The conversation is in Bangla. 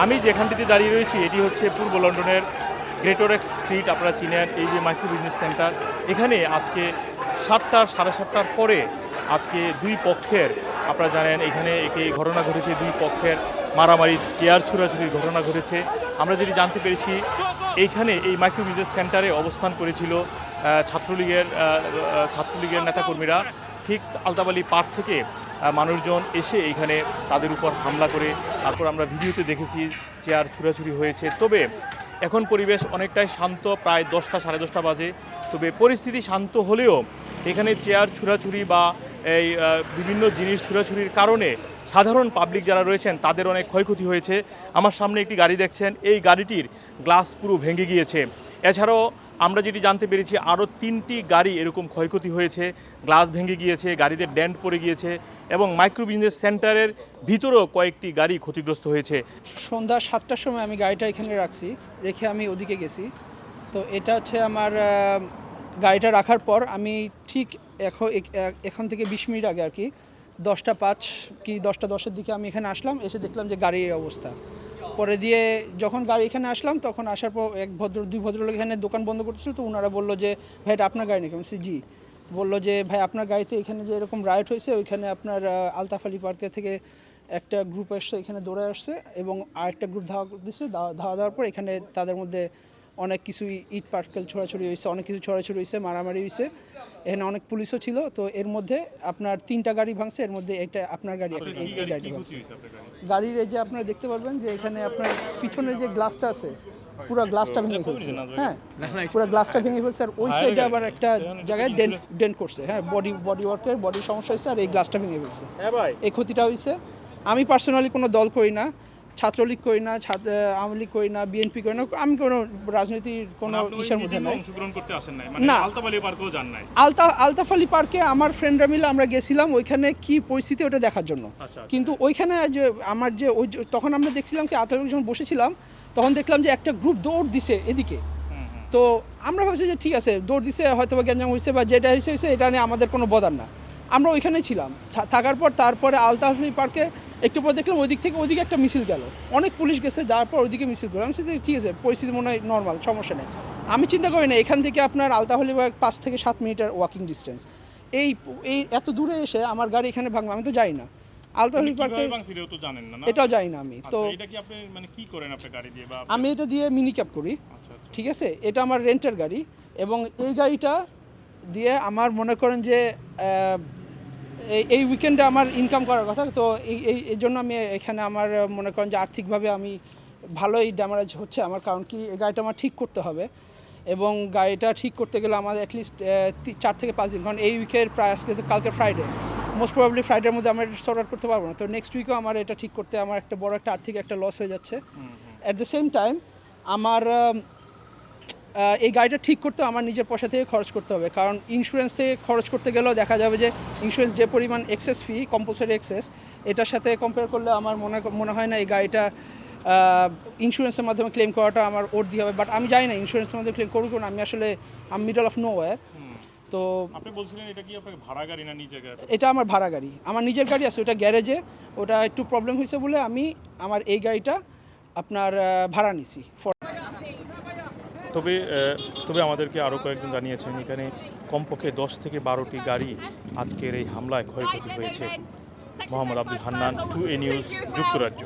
আমি যেখানটিতে দাঁড়িয়ে রয়েছি, এটি হচ্ছে পূর্ব লন্ডনের গ্রেটরেক্স স্ট্রিট, আপনারা চিনেন, এই যে মাইক্রো বিজনেস সেন্টার। এখানে আজকে সাতটা সাড়ে সাতটার পরে আজকে দুই পক্ষের, আপনারা জানেন, এখানে একটি ঘটনা ঘটেছে, দুই পক্ষের মারামারি, চেয়ার ছুড়াছুড়ির ঘটনা ঘটেছে। আমরা যেটি জানতে পেরেছি, এইখানে এই মাইক্রো বিজনেস সেন্টারে অবস্থান করেছিল ছাত্রলীগের ছাত্রলীগের নেতাকর্মীরা। ঠিক আলতাবালি পার্ক থেকে মানুষজন এসে এইখানে তাদের উপর হামলা করে। তারপর আমরা ভিডিওতে দেখেছি চেয়ার ছুড়াছুড়ি হয়েছে। তবে এখন পরিবেশ অনেকটাই শান্ত, প্রায় দশটা, সাড়ে দশটা বাজে। তবে পরিস্থিতি শান্ত হলেও এখানে চেয়ার ছুড়াছুড়ি বা এই বিভিন্ন জিনিস ছুড়াছুরির কারণে সাধারণ পাবলিক যারা রয়েছেন, তাদের অনেক ক্ষয়ক্ষতি হয়েছে। আমার সামনে একটি গাড়ি দেখছেন, এই গাড়িটির গ্লাস পুরো ভেঙে গিয়েছে। এছাড়াও আমরা যেটি জানতে পেরেছি, আরও তিনটি গাড়ি এরকম ক্ষয়ক্ষতি হয়েছে। গ্লাস ভেঙে গিয়েছে, গাড়িতে ড্যান্ট পড়ে গিয়েছে এবং মাইক্রো বিজনেস সেন্টারের ভিতরেও কয়েকটি গাড়ি ক্ষতিগ্রস্ত হয়েছে। সন্ধ্যা সাতটার সময় আমি গাড়িটা এখানে রাখছি, রেখে আমি ওদিকে গেছি। তো এটা হচ্ছে আমার গাড়িটা রাখার পর আমি ঠিক এখন এখান থেকে বিশ মিনিট আগে আর কি, দশটা পাঁচ কি দশটা দশের দিকে আমি এখানে আসলাম, এসে দেখলাম যে গাড়ির অবস্থা। পরে দিয়ে যখন গাড়ি এখানে আসলাম, তখন আসার পর এক ভদ্র দুই ভদ্রলোক এখানে দোকান বন্ধ করতেছিল, তো ওনারা বলল যে, ভাই, এটা আপনার গাড়ি নাকি? আমি জি। বলল যে, ভাই, আপনার গাড়িতে এখানে যে এরকম রাইট হয়েছে, ওইখানে আপনার আলতাফ আলী পার্কে থেকে একটা গ্রুপ এসছে এখানে দৌড়ে আসছে এবং আরেকটা গ্রুপ ধাওয়া দিচ্ছে ধাওয়া দেওয়ার পর এখানে তাদের মধ্যে অনেক কিছুই ইট পার্কেল ছোড়াছড়ি হয়েছে অনেক কিছু ছড়াছড়ি হয়েছে মারামারি হয়েছে। এখানে অনেক পুলিশও ছিল তো এর মধ্যে আপনার তিনটা গাড়ি ভাঙছে এর মধ্যে এটা আপনার গাড়ি এই গাড়িটা ভাঙছে। গাড়ির এই যে আপনারা দেখতে পারবেন যে এখানে আপনার পিছনের যে গ্লাসটা আছে পুরো গ্লাসটা ভেঙে ফেলছে। হ্যাঁ পুরো গ্লাসটা ভেঙে ফেলছে আর ওই সাইডে আবার একটা জায়গায় ডেন্ট ডেন্ট করছে। হ্যাঁ বডি বডি ওয়ার্কের বডির সমস্যা হয়েছে আর এই গ্লাসটা ভেঙে ফেলছে। হ্যাঁ এই ক্ষতিটা হয়েছে। আমি পার্সোনালি কোনো দল করি না। ছাত্রলীগ করি না আওয়ামী লীগ করি না বিএনপি করি না আমি কোনো রাজনীতির কোনো ইসের মধ্যে নাই। নাই না। আলতা আলতাফ আলী পার্কে আমার ফ্রেন্ডরা মিলে আমরা গেছিলাম ওইখানে কি পরিস্থিতি ওটা দেখার জন্য। আচ্ছা, আচ্ছা। কিন্তু ওইখানে যে আমার যে ওই তখন আমরা দেখছিলাম কি আলতাফ যখন বসেছিলাম তখন দেখলাম যে একটা গ্রুপ দৌড় দিছে এদিকে। তো আমরা ভাবছি যে ঠিক আছে দৌড় দিছে হয়তো বা গ্যাঞ্জাম হয়েছে বা যেটা হয়েছে হয়েছে এটা নিয়ে আমাদের কোনো বদার না। আমরা ওইখানেই ছিলাম। থাকার পর তারপরে আলতাফ পার্কে একটু পর দেখলাম ওইদিক থেকে ওইদিকে একটা মিছিল গেল। অনেক পুলিশ গেছে যাওয়ার পর ওইদিকে মিছিল গেল। আমি ঠিক আছে পরিস্থিতি মনে হয় নর্মাল সমস্যা নেই। আমি চিন্তা করি না এখান থেকে আপনার আলতাফ আলী পার্ক পাঁচ থেকে সাত মিনিটের ওয়াকিং ডিস্টেন্স এই এই এত দূরে এসে আমার গাড়ি এখানে ভাঙবে আমি তো যাই না। আলতাফ আলী পার্কে এটাও যাই না আমি। তো আচ্ছা, এটা কি আপনি মানে কি করেন আপনার গাড়ি আমি এটা দিয়ে মিনি ক্যাব করি। আচ্ছা আচ্ছা। ঠিক আছে? এটা আমার রেন্টের গাড়ি এবং এই গাড়িটা দিয়ে আমার মনে করেন যে এই এই উইকেন্ডে আমার ইনকাম করার কথা। তো এই এই জন্য আমি এখানে আমার মনে করেন যে আর্থিকভাবে আমি ভালোই ড্যামারেজ হচ্ছে আমার কারণ কি এই গাড়িটা আমার ঠিক করতে হবে। এবং গাড়িটা ঠিক করতে গেলে আমার অ্যাটলিস্ট চার থেকে পাঁচ দিন। কারণ এই উইকের প্রায় আজকে তো কালকে ফ্রাইডে মোস্ট প্রবাবলি ফ্রাইডের মধ্যে আমরা সর্ট আউট করতে পারব না। তো নেক্সট উইকেও আমার এটা ঠিক করতে আমার একটা বড় একটা আর্থিক একটা লস হয়ে যাচ্ছে। অ্যাট দ্য সেম টাইম আমার এই গাড়িটা ঠিক করতে আমার নিজের পয়সা থেকে খরচ করতে হবে। কারণ ইন্স্যুরেন্স থেকে খরচ করতে গেলেও দেখা যাবে যে ইন্স্যুরেন্স যে পরিমাণ এক্সেস ফি কম্পালসারি এক্সেস এটার সাথে কম্পেয়ার করলে আমার মনে মনে হয় না এই গাড়িটা ইন্স্যুরেন্সের মাধ্যমে ক্লেম করাটা আমার ওর দিয়ে হবে। বাট আমি জানি না ইন্স্যুরেন্সের মাধ্যমে ক্লেম করব আমি আসলে আমি মিডল অফ নো ওয়ার তো আপনি বলছিলেন এটা কি আপনার ভাড়া গাড়ি না নিজের গাড়ি? এটা আমার ভাড়া গাড়ি। আমার নিজের গাড়ি আছে ওটা গ্যারেজে। ওটা একটু প্রবলেম হয়েছে বলে আমি আমার এই গাড়িটা আপনার ভাড়া নিছি। ফর তবে তবে আমাদেরকে আরও কয়েকজন জানিয়েছেন, এখানে কমপক্ষে দশ থেকে বারোটি গাড়ি আজকের এই হামলায় ক্ষয়ক্ষতি হয়েছে Mohammad Abdul Hannan to a news যুক্তরাজ্য.